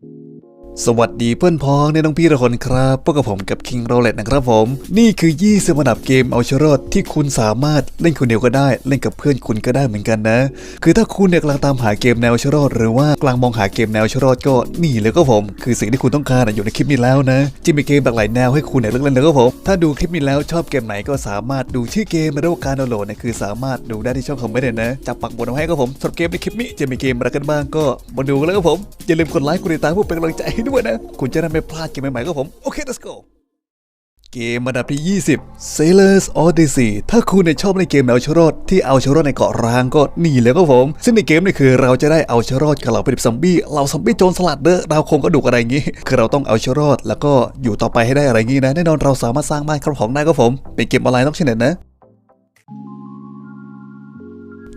thank you สวัสดีเพื่อนพ้องในน้องพี่ทุกคนครับพวกกับผมกับ King r o l e t นะครับผม นี่คือ 20อันดับเกมเอาชรอดที่คุณสามารถเล่นคนเดียวก็ได้ เล่นกับเพื่อนคุณก็ได้เหมือนกันนะ คือถ้าคุณเนี่ยกำลังตามหาเกมแนวชรอดหรือว่ากำลังมองหาเกมแนวชรอดก็นี่เลยก็ผม คือสิ่งที่คุณต้องการอะอยู่ในคลิปนี้แล้วนะจะมีเกมหลากหลายแนวให้คุณเนี่ยเลือกเล่นเลยก็ผมถ้าดูคลิปนี้แล้วชอบเกมไหนก็สามารถดูชื่อเกมและการดาวน์โหลดเนี่ยคือสามารถดูได้ที่ช่องคอมเมนต์เลยนะจะปักบนเอาให้ก็ผมสำหรับเกมในคลิปนี้จะมีเกมอะไรกันบ้างก็มาดูกันเลยครับผมอย่าลืมกดไลค์กดติดตามเพื่อเป็นกำลังใจให้ด้วยนะ คุณจะได้ไม่พลาดเกมใหม่ๆก็ผม โอเค let's go เกมอันดับที่ 20 Sailor's Odyssey ถ้าคุณชอบในเกมแนวชรอดที่เอาชรอดในเกาะร้างก็นี่เลยครับผม ซึ่งในเกมนี่คือเราจะได้เอาชรอดกับเราเป็นซอมบี้เราซอมบี้โจรสลัดเด้อดาวคงกระดูกอะไรอย่างงี้ คือเราต้องเอาชรอดแล้วก็อยู่ต่อไปให้ได้อะไรอย่างงี้นะ แน่นอนเราสามารถสร้างบ้านครอบของได้ครับผม เป็นเกมออนไลน์ต้องเช่นนั้นนะ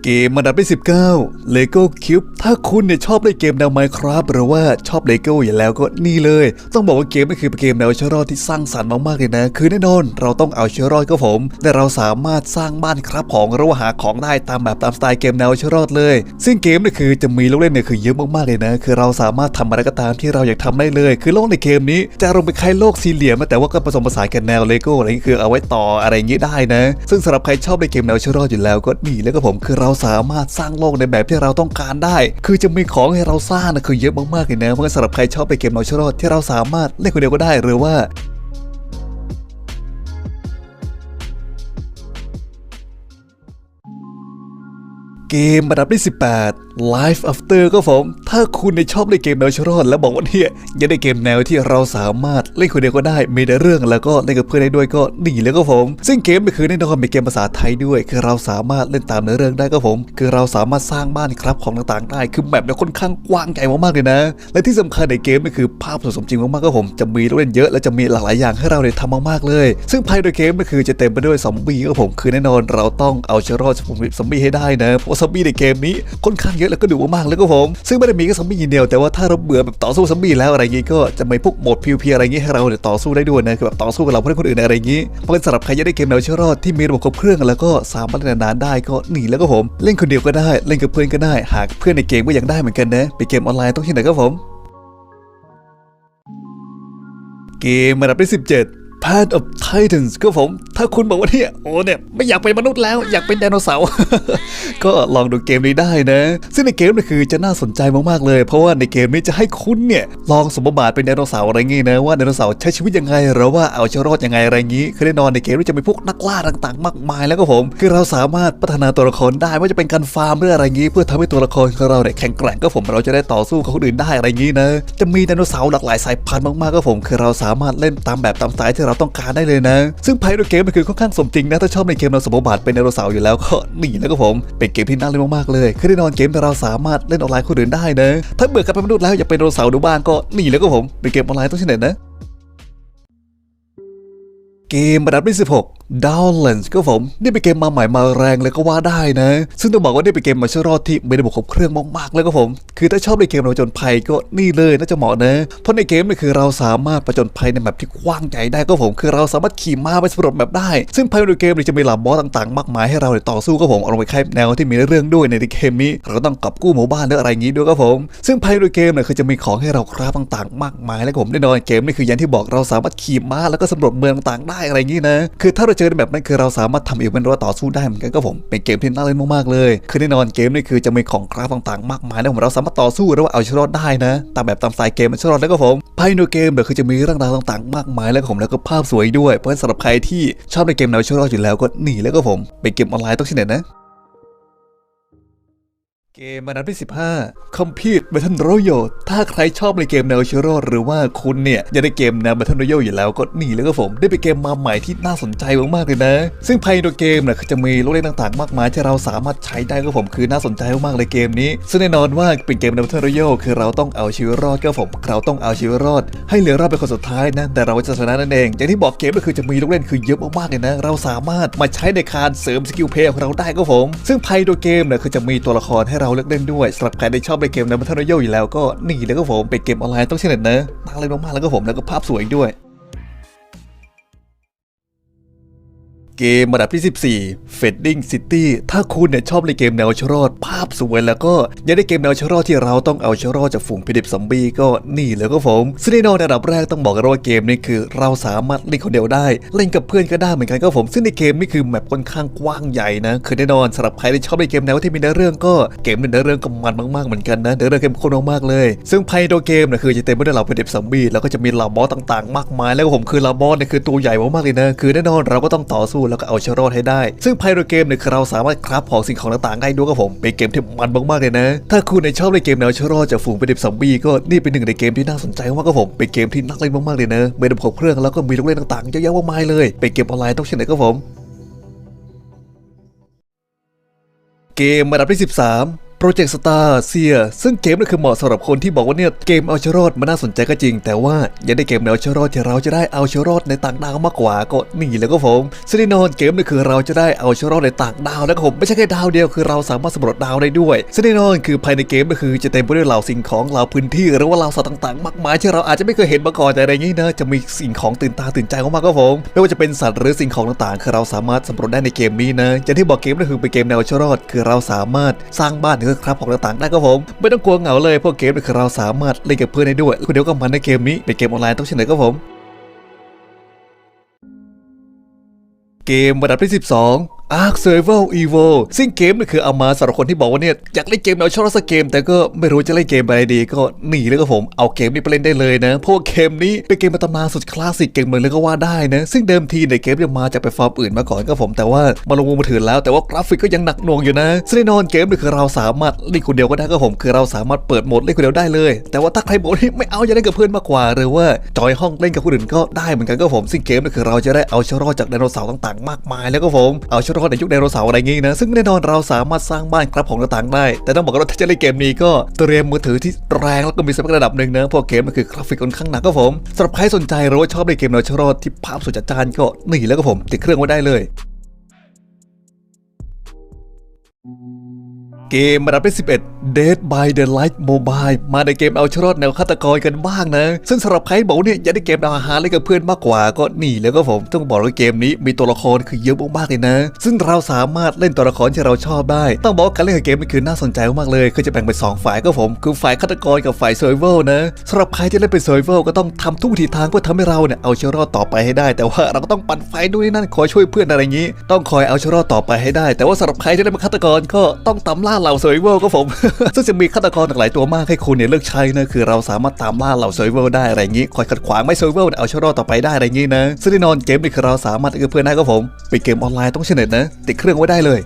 เกมอันดับที่19 Lego Cube ถ้าคุณเนี่ยชอบเล่นเกมแนว Minecraft หรือว่าชอบ Lego อยู่แล้วก็นี่เลย ต้องบอกว่าเกมนี้คือเป็นเกมแนวเชอรอดที่สร้างสรรค์มากๆเลยนะ คือแน่นอน เราต้องเอาเชอรอดก็ผม แต่เราสามารถสร้างบ้านครับของหรือว่าหาของได้ตามแบบตามสไตล์เกมแนวเชอรอดเลย ซึ่งเกมนี่คือจะมีลูกเล่นเนี่ยคือเยอะมากๆเลยนะ คือเราสามารถทำอะไรก็ตามที่เราอยากทำได้เลย คือโลกในเกมนี้จะลงไปคล้ายโลกสี่เหลี่ยมแต่ว่าก็ผสมผสานกันแนวเลโก้อะไรอย่างงี้คือเอาไว้ต่ออะไรอย่างงี้ได้นะ ซึ่งสำหรับใครชอบในเกมแนวเชอรอดอยู่แล้วก็นี่แล้วก็ผมคือเราสามารถสร้างโลกในแบบที่เราต้องการได้ คือจะมีของให้เราสร้างนะคือเยอะมากๆเลยนะเพราะงั้นสำหรับใครชอบไปเกมแนวเชรอดที่เราสามารถเล่นคนเดียวก็ได้หรือว่าเกมระดับที่18 Life After ก็ผม ถ้าคุณในชอบเล่นเกมแนวชรอดแล้วบอกว่าเนี่ยอยากได้เกมแนวที่เราสามารถเล่นคนเดียวก็ได้มีแต่เรื่องแล้วก็เล่นกับเพื่อนได้ด้วยก็นี่เลยก็ผม ซึ่งเกมนี่คือแน่นอนเป็นเกมภาษาไทยด้วย คือเราสามารถเล่นตามเนื้อเรื่องได้ก็ผม คือเราสามารถสร้างบ้านครับของต่างๆ ได้ คือแบบเนี่ยค่อนข้างกว้างใหญ่มากๆเลยนะ และที่สำคัญในเกมนี่คือภาพสมจริงมากๆก็ผม จะมีเล่นเยอะและจะมีหลากหลายอย่างให้เราได้ทำมากๆเลย ซึ่งภายในเกมนี่คือจะเต็มไปด้วยซอมบี้ก็ผม คือแน่นอนเราต้องเอาเชื้อรอดซอมบี้ให้ได้นะเพราะซอมบี้ในเกมนี้ค่อนข้างเยอะแล้วก็ดุมากๆเลยก็ผม ซึ่งไม่ได้มีแค่ซอมบี้อย่างเดียวแต่ว่าถ้าเราเบื่อแบบต่อสู้ซอมบี้แล้วอะไรอย่างงี้ก็จะมีพวกโหมด PVP อะไรอย่างงี้ให้เราเนี่ยต่อสู้ได้ด้วยนะคือแบบต่อสู้กับเราเพื่อนคนอื่นอะไรอย่างงี้เพราะฉะนั้นสำหรับใครอยากได้เกมแนวเชื้อรอดที่มีระบบครบเครื่องแล้วก็สามารถเล่นนานๆได้ก็หนีแล้วก็ผม เล่นคนเดียวก็ได้เล่นกับเพื่อนก็ได้ หากเพื่อนในเกมก็ยังได้เหมือนกันนะเป็นเกมออนไลน์ต้องที่ไหนก็ผมเกมอันดับที่17 Path of Titans ก็ผม ถ้าคุณบอกว่าเนี่ยโอ้เนี่ย ไม่อยากเป็นมนุษย์แล้วอยากเป็นไดโนเสาร์ ก็ลองดูเกมนี้ได้นะ ซึ่งในเกมนี่คือจะน่าสนใจมากๆเลย เพราะว่าในเกมนี้จะให้คุณเนี่ย ลองสมบาทเป็นไดโนเสาร์อะไรงี้นะว่าไดโนเสาร์ใช้ชีวิตยังไงหรือว่าเอาชีวิตรอดยังไงอะไรงี้คือแน่นอนในเกมนี้จะมีพวกนักล่าต่างๆ มากมายแล้วก็ผม คือเราสามารถพัฒนาตัวละครได้ไม่ว่าจะเป็นการฟาร์มหรืออะไรงี้ เพื่อทำให้ตัวละครของเราเนี่ยแข็งแกร่งก็ผมเราจะได้ต่อสู้กับคนอื่นได้อะไรงี้นะจะมีไดโนเสาร์หลากหลายสายพันธุ์มากๆก็ผม คือเราสามารถเล่นตามแบบตามสไตล์ที่เราราต้องการได้เลยนะ ซึ่งภายในเกมมันคือค่อนข้างสมจริงนะถ้าชอบในเกมเราสมบัติเป็นไดโนเสาร์อยู่แล้วก็หนีแล้วก็ผมเป็นเกมที่น่าเล่นมากๆเลยคือแน่นอนเกมที่เราสามารถเล่นออนไลน์คนอื่นได้นะถ้าเบื่อกับเป็นมนุษย์แล้วอยากเป็นไดโนเสาร์ดูบ้างก็หนีแล้วก็ผมเป็นเกมออนไลน์ต้องเช่นไหนนะ เกมระดับที่16 Downlands ก็ผม นี่เป็นเกมมาใหม่มาแรงเลยก็ว่าได้นะ ซึ่งต้องบอกว่านี่เป็นเกมมาเชอรอดที่มีระบบครบเครื่องมากๆแล้วก็ผม คือถ้าชอบในเกมเราจนภัยก็นี่เลยน่าจะเหมาะนะ เพราะในเกมนี่คือเราสามารถประจนภัยในแบบที่กว้างใหญ่ได้ก็ผม คือเราสามารถขี่ม้าไปสำรวจแบบได้ ซึ่งภายในเกมนี่จะมีเหล่าบอสต่างๆ มากมายให้เราได้ต่อสู้ก็ผมเอาลงไปคลายแนวที่มีเรื่องด้วยในเกมนี้เราก็ต้องกอบกู้หมู่บ้านหรืออะไรอย่างนี้ด้วยก็ผม ซึ่งภายในเกมเนี่ยคือจะมีของให้เราคราฟต่างๆ มากมาย แล้วก็ผมแน่นอนเกมนี่คืออย่างที่บอกเราสามารถขี่ม้าแล้วก็สำรวจเมืองต่างๆได้อะไรอย่างนี้นะ คือถ้าเราเจอในแบบนั้นคือเราสามารถทำอีเป็นรัวต่อสู้ได้เหมือนกันก็ผมเป็นเกมที่น่าเล่นมากๆเลย คือแน่นอนเกมนี่คือจะมีของคราฟต่างๆ มากมายแล้วผมเราสามารถต่อสู้หรือว่าเอาชรอดได้นะ ตามแบบตามสายเกมมันชรอดแล้วก็ผมภายในเกมเนี่ยคือจะมีเรื่องราวต่างๆ มากมายแล้วก็ผมแล้วก็ภาพสวยด้วย เพราะฉะนั้นสำหรับใครที่ชอบในเกมแนวชรอดอยู่แล้วก็หนีแล้วก็ผมเป็นเกมออนไลน์ต้องแน่นนะ เกมอันดับที่ 15 Compete Battle Royale ถ้าใครชอบในเกมแนวเชโรหรือว่าคุณเนี่ยอยากได้เกมแนว Battle Royale อยู่แล้วก็นี่แล้วก็ผม ได้เป็นเกมมาใหม่ที่น่าสนใจมากๆเลยนะ ซึ่งภายในเกมเนี่ยจะมีลูกเล่นต่างๆ มากมายที่เราสามารถใช้ได้ก็ผมคือน่าสนใจมากๆเลยเกมนี้ ซึ่งแน่นอนว่าเป็นเกมแนว Battle Royale คือเราต้องเอาชีวิตรอดก็ผม เราต้องเอาชีวิตรอด ให้เหลือรอดเป็นคนสุดท้ายนะแต่เราจะชนะนั่นเอง อย่างที่บอกเกมก็คือจะมีลูกเล่นคือเยอะมากๆเลยนะ เราสามารถมาใช้ในการเสริมสกิลเพลย์ของเราได้ก็ผม ซึ่งภายในเกมเนี่ยคือจะมีตัวละครให้เราเลือกเล่นด้วยสำหรับใครที่ชอบในเกมในบัตเทิลโยอยู่แล้วก็นี่แล้วก็ผมเป็นเกมออนไลน์ต้องเช่นนั้นนะน่าเล่นมากๆแล้วก็ผมแล้วก็ภาพสวยด้วย เกมระดับที่ 14 Fading City ถ้าคุณเนี่ยชอบเล่นเกมแนวชรอด ภาพสวยแล้วก็ยากได้เกมแนวชรอดที่เราต้องเอาชรอดจากฝูงพิดิบซอมบี้ก็นี่เลยก็ผมซึ่งแน่นอนในระดับแรกต้องบอกกันว่าเกมนี้คือ เราสามารถเล่นคนเดียวได้ เล่นกับเพื่อนก็ได้เหมือนกันก็ผม ซึ่งในเกมนี่คือแมปค่อนข้างกว้างใหญ่นะคือแน่นอนสำหรับใครที่ชอบเล่นเกมแนวที่มีเนื้อเรื่องก็เกมเนื้อเรื่องก็มันมากๆเหมือนกันนะเนื้อเรื่องเข้มข้นมากๆเลย ซึ่งภายในตัวเกมเนี่ยคือจะเต็มไปด้วยเหล่าพิดิบซอมบี้แล้วก็จะมีเหล่าบอสต่าง ๆ มากมาย แล้วก็ผมคือเหล่าบอสเนี่ยคือตัวใหญ่มากๆเลยนะคือแน่นอนเราก็ต้องต่อสู้แล้วก็เอาชรอดให้ได้ ซึ่งไพโรเกมเนี่ยคือเราสามารถคราฟของสิ่งของต่างๆได้ด้วยครับผมเป็นเกมที่มันมากๆเลยนะ ถ้าคุณในชอบในเกมแนวชรอดจากฝูงเป็นเด็บซอมบี้ก็นี่เป็นหนึ่งในเกมที่น่าสนใจมากครับผมเป็นเกมที่นักเล่นมากๆเลยนะมีระบบเครื่องแล้วก็มีลูกเล่นต่างๆเยอะแยะมากมายเลยเป็นเกมออนไลน์ต้องเช่นไหนครับผมเกมระดับที่ 13 โปรเจกต์สตาร์เซียซึ่งเกมนี้คือเหมาะสำหรับคนที่บอกว่าเนี่ยเกมเอาชรอดมันน่าสนใจก็จริง แต่ว่าอยากได้เกมแนวชรอดที่เราจะได้เอาชรอดในต่างดาวมากกว่าก็นี่แล้วก็ผมซึ่งแน่นอนเกมนี้คือเราจะได้เอาชรอดในต่างดาวแล้วก็ผมไม่ใช่แค่ดาวเดียวคือเราสามารถสำรวจดาวได้ด้วยซึ่งแน่นอนคือภายในเกมก็คือจะเต็มไปด้วยเหล่าสิ่งของเหล่าพื้นที่หรือว่าเหล่าสัตว์ต่างๆ มากมายที่เราอาจจะไม่เคยเห็นมาก่อนแต่อะไรอย่างนี้นะจะมีสิ่งของตื่นตาตื่นใจมากๆก็ผมไม่ว่าจะเป็นสัตว์หรือสิ่งของต่างๆ คือเราสามารถสำรวจได้ในเกมนี้นะอย่างที่บอกเกมก็คือเป็นเกมแนวชรอดคือเราสามารถสร้างบ้านหรือครับของต่างๆได้ครับผม ไม่ต้องกลัวเหงาเลยเพราะเกมนี่คือเราสามารถเล่นกับเพื่อนได้ด้วยคุณเดียวก็มันในเกมนี้เป็นเกมออนไลน์ต้องเช่นไหนก็ผมเกมระดับที่ 12 Ark Survival Evo ซึ่งเกมนี่คือเอามาสำหรับคนที่บอกว่าเนี่ยอยากเล่นเกมแนวชอบสักเกม แต่ก็ไม่รู้จะเล่นเกมอะไรดี ก็หนีเลยครับผมเอาเกมนี้ไปเล่นได้เลยนะเพราะเกมนี้เป็นเกมตำนานสุดคลาสสิกเกมเมืองเลยก็ว่าได้นะซึ่งเดิมทีในเกมเนี่ยมาจากไปฟอร์มอื่นมาก่อนก็ผม แต่ว่ามาลงมือถือแล้วแต่ว่ากราฟิกก็ยังหนักหน่วงอยู่นะซึ่งแน่นอนเกมนี่คือเราสามารถเล่นคนเดียวก็ได้ก็ผม คือเราสามารถเปิดโหมดเล่นคนเดียวได้เลย แต่ว่าถ้าใครบอกว่ไม่เอาจะเล่นกับเพื่อนมากกว่า หรือว่าจอยห้องเล่นกับคนอื่นก็ได้เหมือนกันก็ผมซึ่งเกมนี่คือเราจะได้เอาชรอจากไดโนเสาร์ต่างๆ มากมายแล้วก็ผมเอาชะรอดในยุคไดโนเสาร์อะไรงี้นะ ซึ่งแน่นอนเราสามารถสร้างบ้านครับของต่างๆได้ แต่ต้องบอกว่าถ้าจะเล่นเกมนี้ก็เตรียมมือถือที่แรงแล้วก็มีสเปคระดับหนึ่งนะเพราะเกมมันคือกราฟิกค่อนข้างหนักก็ผมสำหรับใครสนใจหรือว่าชอบเล่นเกมแนวชรอดที่ภาพสุดจัดจ้านก็นี่แล้วก็ผมติดเครื่องไว้ได้เลย เกมระดับที่11 Dead by the Light Mobile มาในเกมเอาชรอดแนวฆาตกรกันบ้างนะ ซึ่งสำหรับใครบอกว่าเนี่ยอยากได้เกมแนวอาหารเล่นกับเพื่อนมากกว่าก็นี่แล้วก็ผมต้องบอกว่าเกมนี้มีตัวละครคือเยอะมากๆเลยนะ ซึ่งเราสามารถเล่นตัวละครที่เราชอบได้ ต้องบอกว่าการเล่นเกมนี้คือน่าสนใจมากเลยคือจะแบ่งเป็นสองฝ่ายก็ผม คือฝ่ายฆาตกรกับฝ่าย Survival นะสำหรับใครที่เล่นเป็น Survival ก็ต้องทำทุกวิถีทางเพื่อทำให้เราเนี่ยเอาชรอดต่อไปให้ได้ แต่ว่าเราก็ต้องปั่นไฟด้วยนั่นคอยช่วยเพื่อนอะไรอย่างนี้ ต้องคอยเอาชรอดต่อไปให้ได้ แต่ว่าสำหรับใครที่เล่นเป็นฆาตกรก็ต้องตาล่าเหล่า Survival ก็ผม ซึ่งจะมีฆาตกรหลายตัวมากให้คุณเนี่ยเลือกใช้นะคือเราสามารถตามล่าเหล่า Survival ได้อะไรอย่างนี้คอยขัดขวางไม่เซอร์เนี่ยเอาชรอดต่อไปได้อะไรอย่างนี้นะซึ่งแน่นอนเกมนี่คือเราสามารถเอื้อเพื่อนได้ก็ผมเป็นเกมออนไลน์ต้องเชนเน็ตนะติดเครื่องไว้ได้เลย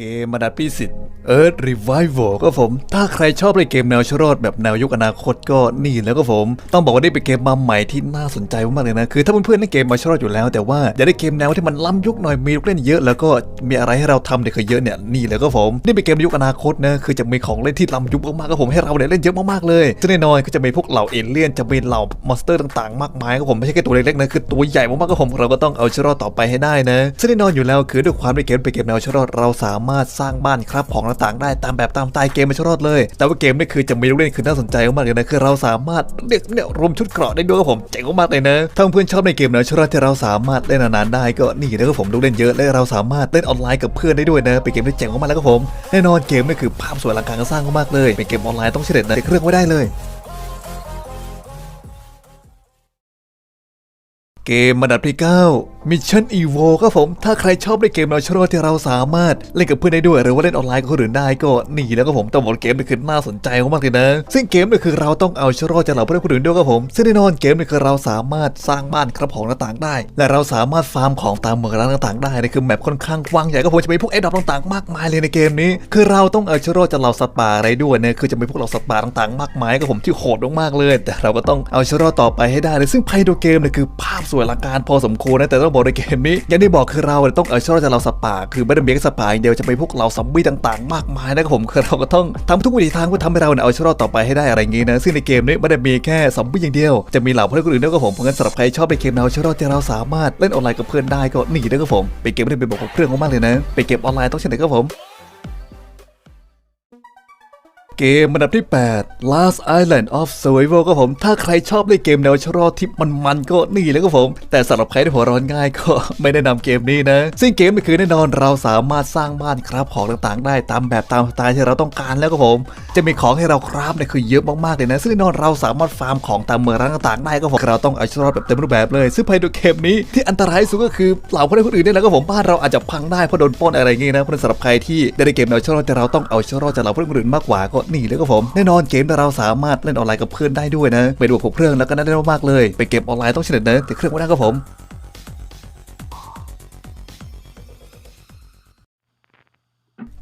เกมระดับที่สิบ Earth Revival ก็ผม ถ้าใครชอบเล่นเกมแนวชรอดแบบแนวยุคอนาคตก็นี่แล้วก็ผม ต้องบอกว่านี่เป็นเกมมาใหม่ที่น่าสนใจมากๆเลยนะ คือถ้าเพื่อนๆเล่นเกมมาชรอดอยู่แล้ว แต่ว่าอยากได้เกมแนวที่มันล้ำยุคหน่อยมีลูกเล่นเยอะ แล้วก็มีอะไรให้เราทำเด็กเยอะเนี่ยนี่แล้วก็ผมนี่เป็นเกมยุคอนาคตนะคือจะมีของเล่นที่ล้ำยุคมากๆก็ผมให้เราเนี่ยเล่นเยอะมากๆเลยซึ่งแน่นอนก็จะมีพวกเหล่าเอเลี่ยนจะมีเหล่ามอนสเตอร์ต่างๆ มากมายก็ผมไม่ใช่แค่ตัวเล็กๆนะคือตัวใหญ่มากๆก็ผมเราก็ต้องเอาชรอดต่อไปให้ได้นะซึ่งแน่นอนอยู่แล้วคือด้วยความที่เกมเป็นเกมแนวชรอดเราสามารถสร้างบ้านครับของต่างๆได้ตามแบบตามสไตล์เกมไม่ชรอดเลย แต่ว่าเกมนี่คือจะมีลูกเล่นคือน่าสนใจมากๆเลยนะคือเราสามารถเรียกเนี่ยรวมชุดเกราะได้ด้วยครับผมเจ๋งมากๆเลยนะถ้าเพื่อนชอบในเกมนวชรอดที่เราสามารถเล่นนานๆได้ก็นี่นะครับผมลูกเล่นเยอะและเราสามารถเล่นออนไลน์กับเพื่อนได้ด้วยนะเป็นเกมที่เจ๋งมากๆแล้วครับผมแน่นอนเกมนี่คือภาพสวยอลังการสร้างมากเลยเป็นเกมออนไลน์ต้องเฉลี่ยนะเครื่องไว้ได้เลย เกมระดับที่9 Mission Evo ครับผม ถ้าใครชอบเล่นเกมแนวชรอที่เราสามารถเล่นกับเพื่อนได้ด้วย หรือว่าเล่นออนไลน์กับคนอื่นได้ก็นี่แล้วก็ผมต้องบอกเกมนี้คือน่าสนใจมากเลยนะ ซึ่งเกมนี้คือเราต้องเอาชรอจากเหล่าเพื่อนคนอื่นด้วยครับผม ซึ่งแน่นอนเกมนี้คือเราสามารถสร้างบ้านครับของต่างๆได้ และเราสามารถฟาร์มของตามเมืองร้านต่างๆได้นะคือแมปค่อนข้างกว้างใหญ่ก็ผมจะมีพวกไอ้ดอกต่างๆมากมายเลยในเกมนี้ คือเราต้องเอาชรอจากเหล่าสัตว์ป่าอะไรด้วยเนี่ยคือจะมีพวกเหล่าสัตว์ป่าต่างๆมากมายก็ผมที่โหดมากๆเลย แต่เราก็ต้องเอาชรอต่อไปให้ได้เลยซึ่งภายในเกมนี่คือภาพสวยอลังการพอสมควรนะแต่ต้องบอกในเกมนี้อย่างที่บอกคือเราต้องเอาชรอจากเหล่าสป่าคือไม่ได้เบียกสป่าอย่างเดียวจะไปพวกเหล่าซอมบี้ต่างๆ มากมายนะครับผมคือเราก็ต้องทำทุกวิถีทางเพื่อทำให้เราเนี่ยเอาชรอต่อไปให้ได้อะไรอย่างงี้นะซึ่งในเกมนี้ไม่ได้มีแค่ซอมบี้อย่างเดียว จะมีเหล่าเพื่อนคนอื่นด้วยก็ผมเพราะงั้นสำหรับใครชอบในเกมแนวชรอที่เราสามารถเล่นออนไลน์กับเพื่อนได้ก็หนี่นะครับผมเป็นเกมที่เป็นระบบเครื่องมากเลยนะเป็นเกมออนไลน์ต้องเช่นไหนครับผม เกมอันดับที่ 8 Last Island of Survival ก็ผม ถ้าใครชอบเล่นเกมแนวชรอที่มันๆก็นี่เลยก็ผม แต่สำหรับใครที่หัวร้อนง่ายก็ไม่แนะนำเกมนี้นะ ซึ่งเกมนี้คือแน่นอนเราสามารถสร้างบ้านครับของต่างๆ ได้ตามแบบตามสไตล์ที่เราต้องการแล้วก็ผม จะมีของให้เราคราฟเนี่ยคือเยอะมากๆเลยนะ ซึ่งแน่นอนเราสามารถฟาร์มของตามเมืองร้างต่างๆได้ก็ผมเราต้องเอาชรอดแบบเต็มรูปแบบเลย ซึ่งภายในเกมนี้ที่อันตรายสุดก็คือเหล่าคนใดคนอื่นเนี่ยแหละก็ผมบ้านเราอาจจะพังได้เพราะโดนปล้นอะไรอย่างงี้นะเพราะสำหรับใครที่ได้ในเกมแนวชรอดแต่เราต้องเอาชรอดจากเหล่าคนอื่นมากกว่าก็นี่เลยก็ผม แน่นอนเกมเราสามารถเล่นออนไลน์กับเพื่อนได้ด้วยนะไปดูผมเครื่องแล้วก็น่าได้มากๆเลยเป็นเกมออนไลน์ต้องเฉลิมนะแต่เครื่องไม่ได้ก็ผม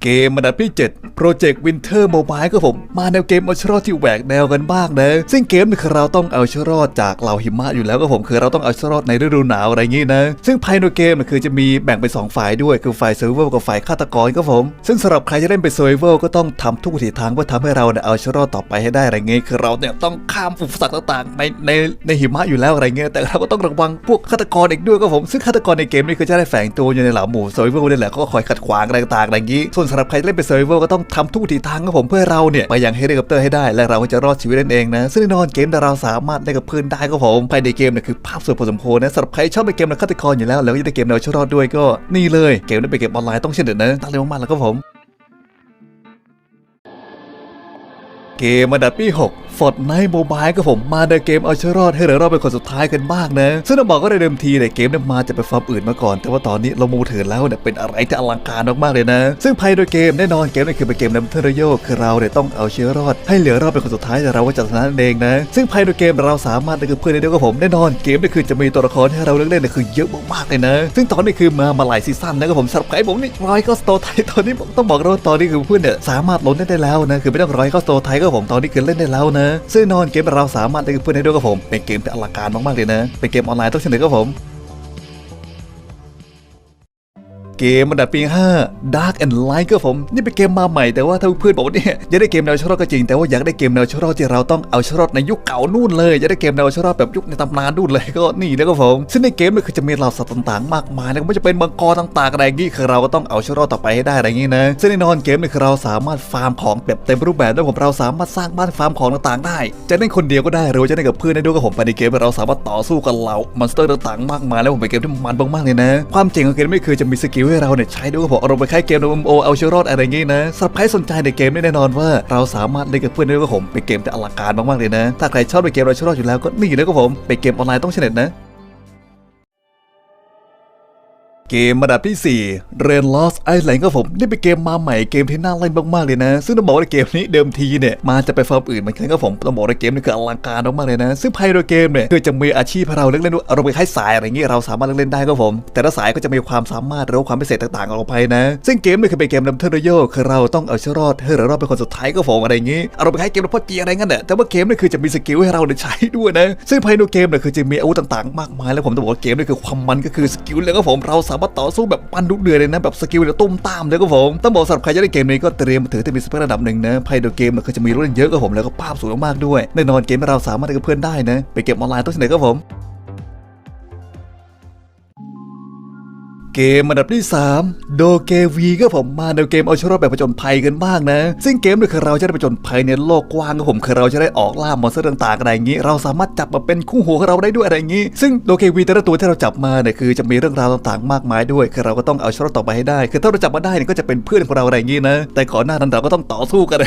กมอันดับที่ 7 Project Winter Mobile ก็ผม มาแนวเกมเอาชรอดที่แหวกแนวกันบ้างนะซึ่งเกมนี่คือเราต้องเอาชรอดจากเหล่าหิมะอยู่แล้วก็ผมคือเราต้องเอาชรอดในฤดูหนาวอะไรงี้นะ ซึ่งภายในเกมเนี่ยคือจะมีแบ่งเป็นสองฝ่ายด้วยคือฝ่ายเซ r ร์ v เวกับฝ่ายฆาตกรก็ผม ซึ่งสำหรับใครจะเล่นเป็นเซ r ร์ v เวก็ต้องทำทุกวิถีทางเพื่อทำให้เราเนี่ยเอาชรอดต่อไปให้ได้อะไรเงี้ยคือเราเนี่ยต้องข้ามอุปสรรคต่างๆในในในหิมะอยู่แล้วอะไรเงี้ยแต่เราก็ต้องระวังพวกฆาตกรอีกด้วยก็ผมซึ่งฆาตกรในเกมนี่คือจะได้แฝงตัวอยู่ในเหล่าหมู่เซ r ร์ v เวนี่แหละก็คอยขัดขวางอะไรต่างๆอะไรงี้ส่วนสหรับใครเล่นเป็นเซอร์ v เวอร์ก็ต้องทำทุกทีทางครับผมเพื่อเราเนี่ยไปยังเฮลิคอปเตอร์ให้ได้ และเราก็จะรอดชีวิตนั่นเองนะ ซึ่งแน่นอนเกมที่เราสามารถเล่นกับเพื่อนได้ก็ผมภายในเกมเนี่ยคือภาพสวยพอสมควรนะสำหรับใครชอบในเกมแนวฆาตกรอยู่แล้ว แล้วก็จะได้เกมแนวชรอดด้วยก็นี่เลยเกมนี้เป็นเกมออนไลน์ต้องเช่นเดียวนะตั้งใจมากๆแล้วก็ผมเกมอันดับที่6 Fortnite Mobile ก็ผมมาในเกมเอาชรอดให้เหลือเราเป็นคนสุดท้ายกันบ้างนะซึ่งต้องบอกก็ได้เดิมทีเนี่ยเกมเนี่ยมาจะเป็นฟาร์มอื่นมาก่อน แต่ว่าตอนนี้เรามูถือแล้วเนี่ยเป็นอะไรที่อลังการมากๆเลยนะ ซึ่งภายในเกมแน่นอนเกมนี่คือเป็นเกมนัมเทอร์โยคือเราเนี่ยต้องเอาเชื้อรอด ให้เหลือเราเป็นคนสุดท้ายแต่เราก็จะชนะเองนะ ซึ่งภายในเกมเราสามารถเล่นกับเพื่อนได้ด้วกับผมแน่นอนเกมนี่คือจะมีตัวละครให้เราเลือกเล่นเนี่ยคือเยอะมากๆเลยนะ ซึ่งตอนนี้คือมามาหลายซีซั่นแล้วก็ผมสำหรับใครผมนี่ร้อยก็สโตไทยตอนนี้ผมต้องบอกเลยว่าตอนนี้คือเพื่อนเนี่ยสามารถลดได้แล้วนะคือไม่ต้องร้อยเข้าสโตไทยก็ผมตอนนี้คือเล่นได้แล้วนะซึ่งแน่นอนเกมเราสามารถเล่นกับเพื่อนได้ด้วยกับผมเป็นเกมที่อลังการมากๆเลยนะเป็นเกมออนไลน์ต้องเสนอกับผม เกมอันดับปี 5 Dark and Light ก็ผม นี่เป็นเกมมาใหม่แต่ว่าถ้าเพื่อนบอกว่าเนี่ยอยากได้เกมแนวชรอดก็จริง แต่ว่าอยากได้เกมแนวชรอดที่เราต้องเอาชรอดในยุคเก่านู่นเลยอยากได้เกมแนวชรอดแบบยุคในตำนานนู่นเลยก็นี่แล้วก็ผม ซึ่งในเกมเนี่ยคือจะมีเหล่าสัตว์ต่างๆ มากมายแล้วไม่ว่าจะเป็นมังกรต่างๆอะไรอย่างงี้คือเราก็ต้องเอาชรอดต่อไปให้ได้อะไรอย่างงี้นะซึ่งแน่นอนเกมเนี่ยคือเราสามารถฟาร์มของแบบเต็มรูปแบบด้วยผมเราสามารถสร้างบ้านฟาร์มของต่างๆ ได้ จะเล่นคนเดียวก็ได้หรือจะเล่นกับเพื่อนได้ด้วยก็ผมไปในเกมเราสามารถต่อสู้กับเหล่ามอนสเตอร์ต่างๆ มากมายแล้วผมเป็นเกมที่มันมากๆเลยนะ ความเจ๋งของเกมไม่คือจะมีสกิลให้เราเนี่ยใช้ด้วยก็ผมอารมณ์ไปคล้ายเกมโนมโอเอาชีวิตรอดอะไรอย่างงี้นะสับใครสนใจในเกมนี่แน่นอนว่า เราสามารถเล่นกับเพื่อนได้ด้วยก็ผมเป็นเกมที่อลังการมากๆเลยนะ ถ้าใครชอบในเกมเราชีวิตรอดอยู่แล้วก็นี่เลยก็ผมเป็นเกมออนไลน์ต้องเฉลยนะ เกมระดับที่ 4 Rain Lost Island ก็ผม นี่เป็นเกมมาใหม่เกมที่น่าเล่นมากๆเลยนะ ซึ่งต้องบอกว่าเกมนี้เดิมทีเนี่ยมาจะไปฟาร์มอื่นเหมือนกันก็ผมต้องบอกว่าเกมนี้คืออลังการมากๆเลยนะ ซึ่งภายในเกมเนี่ยคือจะมีอาชีพให้เราเล่นเล่นด้วยเราไปคล้ายสายอะไรอย่างงี้เราสามารถเล่นเล่นได้ก็ผม แต่ละสายก็จะมีความสามารถหรือว่าความพิเศษต่างๆออกไปนะ ซึ่งเกมนี้คือเป็นเกมนำเทอร์โยคือเราต้องเอาชรอดให้เหลือรอดเป็นคนสุดท้ายก็ผมอะไรอย่างงี้เราไปคล้ายเกมพ่อเจียอะไรเงั้นแต่ว่าเกมนี่คือจะมีสกิลให้เราใช้ด้วยนะซึ่งภายในเกมเนี่ยคือจะมีอาวุธต่างๆ มากมายแล้วผมต้องบอกว่าเกมนี่คือความมันก็คือสกิลเลยก็ผมเราสามารถต่อสู้แบบปันดุเดือดเลยนะแบบสกิลเนี่ยตุ้มตามเลยก็ผมต้องบอกสำหรับใครจะได้เกมนี้ก็เตรียมมาถือที่มีสเปคระดับหนึ่งนะภายในเกมเนี่ยคือจะมีรถเยอะก็ผมแล้วก็ภาพสวยมากๆด้วยแน่นอนเกมเราสามารถเล่นกับเพื่อนได้นะไปเก็บออนไลน์ต้องเสนอก็ผม เกมอันดับที่ 3 โดเกวีก็ผมมาในเกมเอาชรอดแบบผจญภัยกันบ้างนะ ซึ่งเกมเนี่ยคือเราจะได้ผจญภัยในโลกกว้างก็ผมคือเราจะได้ออกล่ามอนสเตอร์ต่างๆอะไรอย่างนี้ เราสามารถจับมาเป็นคู่หูของเราได้ด้วยอะไรอย่างนี้ ซึ่งโดเกวีแต่ละตัวที่เราจับมาเนี่ยคือจะมีเรื่องราวต่างๆ มากมายด้วย คือเราก็ต้องเอาชรอดต่อไปให้ได้ คือถ้าเราจับมาได้เนี่ยก็จะเป็นเพื่อนของเราอะไรอย่างนี้นะ แต่ก่อนหน้านั้นเราก็ต้องต่อสู้กัน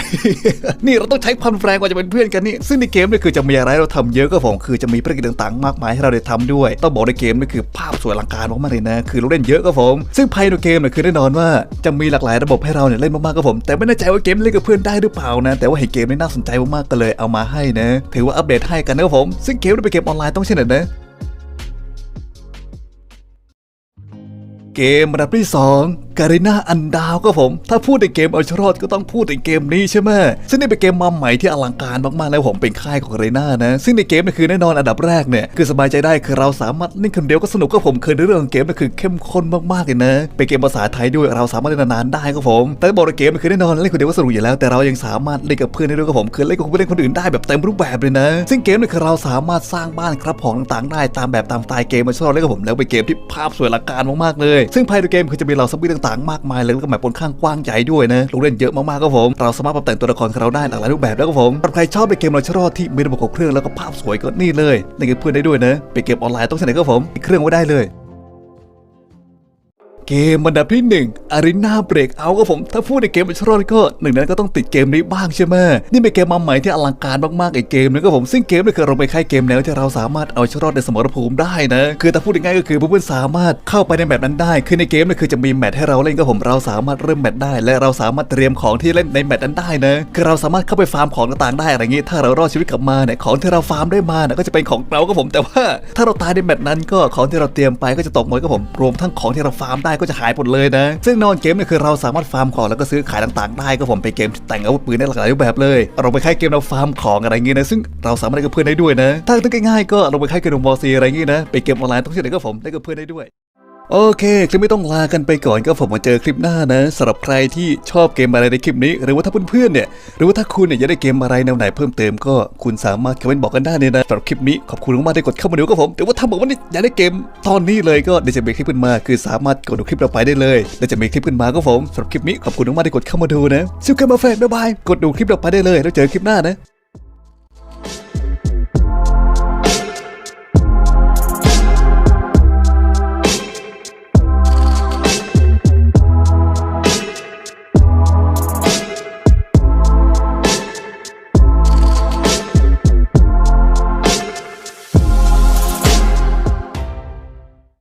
นี่เราต้องใช้ความแรงกว่าจะเป็นเพื่อนกันนี่ ซึ่งในเกมเนี่ยคือจะมีอะไรเราทำเยอะก็ผมคือจะมีภารกิจต่างๆ มากมายให้เราได้ทำด้วย ต้องบอกในเกมนี่คือภาพสวยอลังการมากๆเลยนะคือเราเล่นเยอะก็ผม ซึ่งภายในเกมเนี่ยคือแน่นอนว่าจะมีหลากหลายระบบให้เราเนี่ยเล่นมากๆก็ผม แต่ไม่แน่ใจว่าเกมเล่นกับเพื่อนได้หรือเปล่านะ แต่ว่าเห็นเกมนี้น่าสนใจมากๆก็เลยเอามาให้นะ ถือว่าอัปเดตให้กันนะครับผม ซึ่งเกมนี้เป็นเกมออนไลน์ต้องเช่นเดิมนะเกมระดับที่ 2การีนาอันดาวก็ผม ถ้าพูดในเกมเอาชรอดก็ต้องพูดในเกมนี้ใช่ไหมซึ่งนี่เป็นเกมมาใหม่ที่อลังการมากๆแล้วผมเป็นค่ายของการีนานะ ซึ่งในเกมนี่คือแน่นอนอันดับแรกเนี่ยคือสบายใจได้คือเราสามารถเล่นคนเดียวก็สนุกก็ผมเคือในเรื่องของเกมนี่คือเข้มข้นมากๆเลยนะเป็นเกมภาษาไทยด้วยเราสามารถเล่นนานๆได้ก็ผม แต่บอกในเกมนี่คือแน่นอนเล่นคนเดียวก็สนุกอยู่แล้วแต่เรายังสามารถเล่นกับเพื่อนได้ด้วยก็ผมคือเล่นกับผู้เล่นคนอื่นได้แบบเต็มรูปแบบเลยนะ ซึ่งเกมนี่คือเราสามารถสร้างบ้านครับของต่างๆได้ตามแบบตามสไตล์เกมมาชอบเล่นกับผมแล้วเป็นเกมที่ภาพสวยอลังการมากๆเลย ซึ่งภายในเกมคือจะมีเหล่าซับบิต่างๆ มากมายเลยแล้วก็แมปบนข้างกว้างใหญ่ด้วยนะลงเล่นเยอะมากๆครับผม เราสามารถปรับแต่งตัวละครของเราได้หลากหลายรูปแบบแล้วครับผมสำหรับใครชอบไปเกมเราชรอดที่มีระบบของเครื่องแล้วก็ภาพสวยก็นี่เลยเล่นกับเพื่อนได้ด้วยนะไปเกมออนไลน์ต้องใช้ไหนครับผมเครื่องไว้ได้เลย เกมอันดับที่1 Arena Breakout ครับผม ถ้าพูดในเกมอัลชรอนก็หนึ่งนั้นก็ต้องติดเกมนี้บ้างใช่ไหมนี่เป็นเกมมาใหม่ที่อลังการมากๆไอเกมนึงครับผมซึ่งเกมนี่คือเราไปค่ายเกมแนวที่เราสามารถเอาชรอดในสมรภูมิได้นะ คือถ้าพูดง่ายก็คือเพื่อนๆสามารถเข้าไปในแมปนั้นได้ คือในเกมนี่คือจะมีแมตช์ให้เราเล่นครับผมเราสามารถเริ่มแมตช์ได้ และเราสามารถเตรียมของที่เล่นในแมตช์นั้นได้นะคือเราสามารถเข้าไปฟาร์มของต่างๆได้อะไรอย่างงี้ถ้าเรารอดชีวิตกลับมาเนี่ยของที่เราฟาร์มได้มาเนี่ยก็จะเป็นของเราครับผมแต่ว่า ถ้าเราตายในแมตช์นั้นก็ของที่เราเตรียมไปก็จะตกหมดครับผมรวมทั้งของที่เราฟาร์มได้ก็จะหายหมดเลยนะ ซึ่งนอนเกมเนี่ยคือเราสามารถฟาร์มของแล้วก็ซื้อขายต่างๆ ได้ก็ผมไปเกมแต่งอาวุธปืนได้หลากหลายรูปแบบเลย เราไปค่ายเกมเราฟาร์มของอะไรเงี้ยนะซึ่งเราสามารถได้กับเพื่อนได้ด้วยนะ ถ้าต้องง่ายๆก็เราไปค่ายเกมมอซีอะไรเงี้ยนะไปเกมออนไลน์ต้องเชื่อเลยก็ผมได้กับเพื่อนได้ด้วย โอเค คลิปไม่ต้องลากันไปก่อนก็ผมมาเจอคลิปหน้านะสำหรับใครที่ชอบเกมอะไรในคลิปนี้ หรือว่าถ้าเพื่อนๆเนี่ยหรือว่าถ้าคุณเนี่ยอยากได้เกมอะไรแนวไหนเพิ่มเติมก็คุณสามารถคอมเมนต์บอกกันได้เลยนะสำหรับคลิปนี้ขอบคุณมากๆที่กดเข้ามาดูก็ผมแต่ว่าถ้าบอกว่านี่อยากได้เกมตอนนี้เลยก็เดี๋ยวจะมีคลิปขึ้นมาคือสามารถกดดูคลิปเราไปได้เลยแล้วจะมีคลิปขึ้นมาก็ผมสำหรับคลิปนี้ขอบคุณมากๆที่กดเข้ามาดูนะซิลเกมมาแฟนบ๊ายบายกดดูคลิปเราไปได้เลยแล้วเจอคลิปหน้านะ